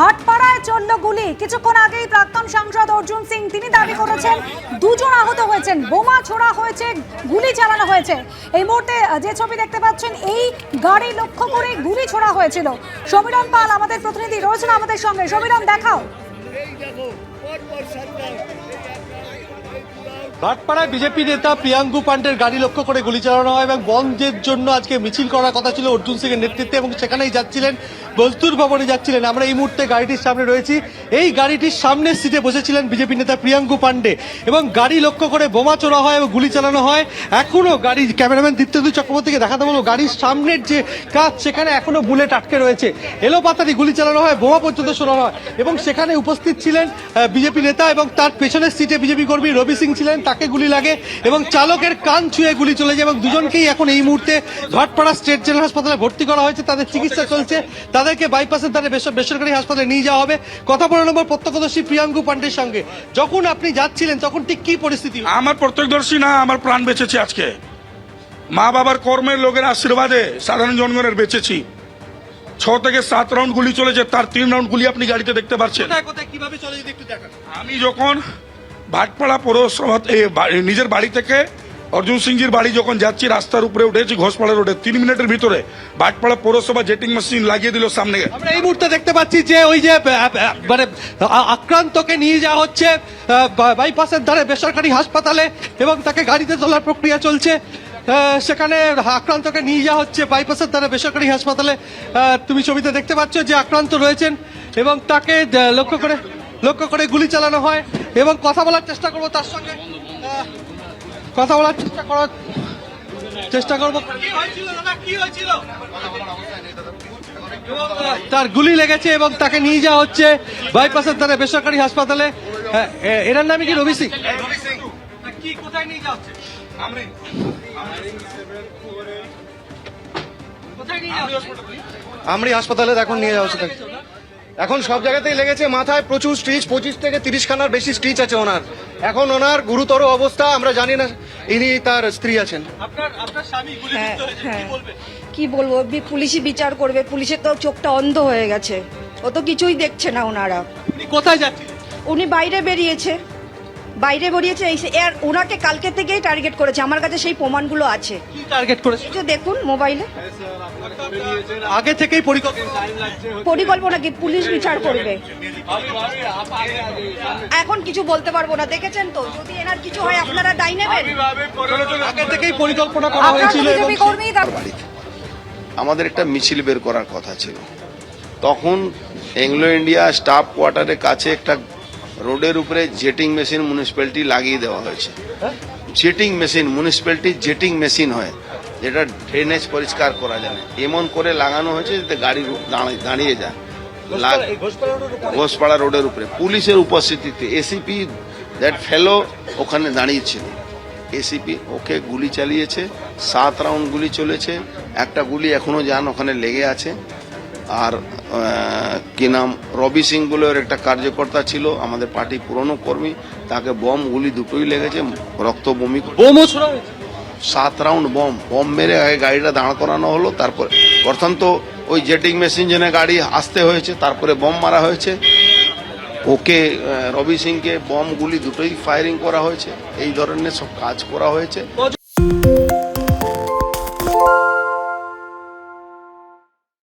ভাটপাড়ায় চলল গুলি। কিছুক্ষণ আগেই প্রাক্তন সাংসদ অর্জুন সিং, তিনি দাবি করেছেন, দুজন আহত হয়েছেন, বোমা ছোড়া হয়েছে, গুলি চালানো হয়েছে। এই মুহূর্তে যে ছবি দেখতে পাচ্ছেন, এই গাড়ি লক্ষ্য করে গুলি ছোড়া হয়েছিল। সমীরণ পাল, আমাদের প্রতিনিধি রয়েছেন আমাদের সঙ্গে। সমীরণ, দেখাও। ভাটপাড়ায় বিজেপি নেতা প্রিয়াঙ্কু পান্ডের গাড়ি লক্ষ্য করে গুলি চালানো হয় এবং বন্ধের জন্য আজকে মিছিল করার কথা ছিল অর্জুন সিং এর নেতৃত্বে এবং সেখানেই যাচ্ছিলেন বস্তুর ভবনে যাচ্ছিলেন। আমরা এই মুহূর্তে গাড়িটির সামনে রয়েছি। এই গাড়িটির সামনের সিটে বসেছিলেন বিজেপি নেতা প্রিয়াঙ্কু পান্ডে এবং গাড়ি লক্ষ্য করে বোমা চোরা হয় এবং গুলি চালানো হয়। এখনও গাড়ি ক্যামেরাম্যান দীপ্তেন্দু চক্রবর্তীকে দেখাতে বলব, গাড়ির সামনের যে কাজ সেখানে এখনও বুলেট আটকে রয়েছে। এলোপাতারি গুলি চালানো হয়, বোমা পর্যন্ত শোনানো হয় এবং সেখানে উপস্থিত ছিলেন বিজেপি নেতা এবং তার পেছনের সিটে বিজেপি কর্মী রবি সিং ছিলেন তাকে গুলি লাগে এবং চালকের কান ছুঁয়ে গুলি চলে যায় এবং দুজনকেই এখন এই মুহূর্তে ঘাটপাড়া স্টেট জেনারেল হাসপাতালে ভর্তি করা হয়েছে। তাদের চিকিৎসা চলছে। তাদেরকে বাইপাসের দ্বারা বেসর- বেসরকারি হাসপাতালে নিয়ে যাওয়া হবে। কথা বলে নম্বর প্রত্যক্ষদর্শী প্রিয়াঙ্কু পান্ডের সঙ্গে। যখন আপনি যাচ্ছিলেন তখন ঠিক কি পরিস্থিতি আমার প্রত্যক্ষদর্শী না আমার প্রাণ বেঁচেছে আজকে। মা বাবার কর্মের লোকের আশীর্বাদে সাধারণ জনগণের বেঁচেছি। ছ থেকে সাত রাউন্ড গুলি চলেছে তার তিন রাউন্ড গুলি আপনি গাড়িতে দেখতে পাচ্ছেন। আমি যখন ভাটপাড়া পৌরসভা নিজের বাড়ি থেকে অর্জুন সিংজির বাড়ি যখন যাচ্ছি, রাস্তার উপরে উঠেছি, ঘোষপাড়া রোডে। তিন মিনিটের ভিতরে ভাটপাড়া পৌরসভা জেটিং মেশিন লাগিয়ে দিল সামনে। এই মুহূর্তে দেখতে পাচ্ছি যে ওই যে মানে আক্রান্তকে নিয়ে যাওয়া হচ্ছে বাইপাসের ধারে বেসরকারি হাসপাতালে এবং তাকে গাড়িতে তোলার প্রক্রিয়া চলছে। সেখানে আক্রান্তকে নিয়ে যাওয়া হচ্ছে বাইপাসের ধারে বেসরকারি হাসপাতালে। তুমি ছবিতে দেখতে পাচ্ছ যে আক্রান্ত রয়েছেন এবং তাকে লক্ষ্য করে লক্ষ্য করে গুলি চালানো হয়। এবং কথা বলার চেষ্টা করব তার সঙ্গে। কথা বলার চেষ্টা করার চেষ্টা করব। তার গুলি লেগেছে এবং তাকে নিয়ে যাওয়া হচ্ছে বাইপাসের ধারে বেসরকারি হাসপাতালে। হ্যাঁ, এ- এনার নামে কি? রবি সিং? কি কোথায় নিয়ে যাওয়া হচ্ছে? কোথায় নিয়ে যাওয়া হচ্ছে? আমরি হাসপাতালে এখন নিয়ে যাওয়া হচ্ছে তাকে। এখন সব জায়গাতেই লেগেছে মাথায় প্রচুর স্টিচ পঁচিশ থেকে তিরিশ খানার বেশি স্টিচ আছে ওনার। এখন ওনার গুরুতর অবস্থা আমরা জানি না ইনি তার স্ত্রী আছেন। আপনার আপনার স্বামী গুলি হ্যাঁ, কি হ্যাঁ। কি বলব বি- পুলিশই বিচার করবে পুলিশের তো চোখটা অন্ধ হয়ে গেছে। ও তো কিছুই দেখছে না ওনারা। উনি কোথায় যাচ্ছে উনি বাইরে বেরিয়েছে। বাইরে বেরিয়েছে এই সে- এর ওনাকে কালকে থেকেই টার্গেট করেছে। আমার কাছে সেই প্রমাণগুলো আছে। কি টার্গেট করেছে? যে দেখুন মোবাইলে আগে থেকেই পরিকল্পনা পরিকল্পনা কি? পুলিশ বিচার করবে। এখন কিছু বলতে পারব না। দেখেছেন তো? যদি এনার কিছু হয় আপনারা দায় নেবেন? আগে থেকেই পরিকল্পনা করা হয়েছিল আমাদের একটা মিছিল বের করার কথা ছিল। তখন এংলো ইন্ডিয়া স্টাফ কোয়ার্টারের কাছে একটা রোডের উপরে জেটিং মেশিন মিউনিসিপ্যালিটি লাগিয়ে দেওয়া হয়েছে। Jetting machine municipality jetting machine হয় যেটা ড্রেনেজ পরিষ্কার করা যায় না। এমন করে লাগানো হয়েছে যাতে গাড়ি দাঁড়িয়ে যায়। ঘোষপাড়া রোডের উপরে? পুলিশের উপস্থিতিতে এসিপি দ্যাট ফেলো ওখানে দাঁড়িয়েছিল। এসিপি ওকে গুলি চালিয়েছে সাত রাউন্ড গুলি চলেছে একটা গুলি এখনও যান ওখানে লেগে আছে। আর কি নাম? রবি সিং বলে ওর একটা কার্যকর্তা ছিল আমাদের পার্টি পুরনো কর্মী তাকে বম গুলি দুটোই লেগেছে রক্ত বমি বোমও ছোড়া হয়েছে? সাত রাউন্ড বম বম মেরে আগে গাড়িটা দাঁড় করানো হলো তারপরে প্রথম তো ওই জেটিং মেশিন জেনে গাড়ি আসতে হয়েছে তারপরে বম মারা হয়েছে। ওকে রবি সিংকে বম গুলি দুটোই ফায়ারিং করা হয়েছে এই ধরনের সব কাজ করা হয়েছে।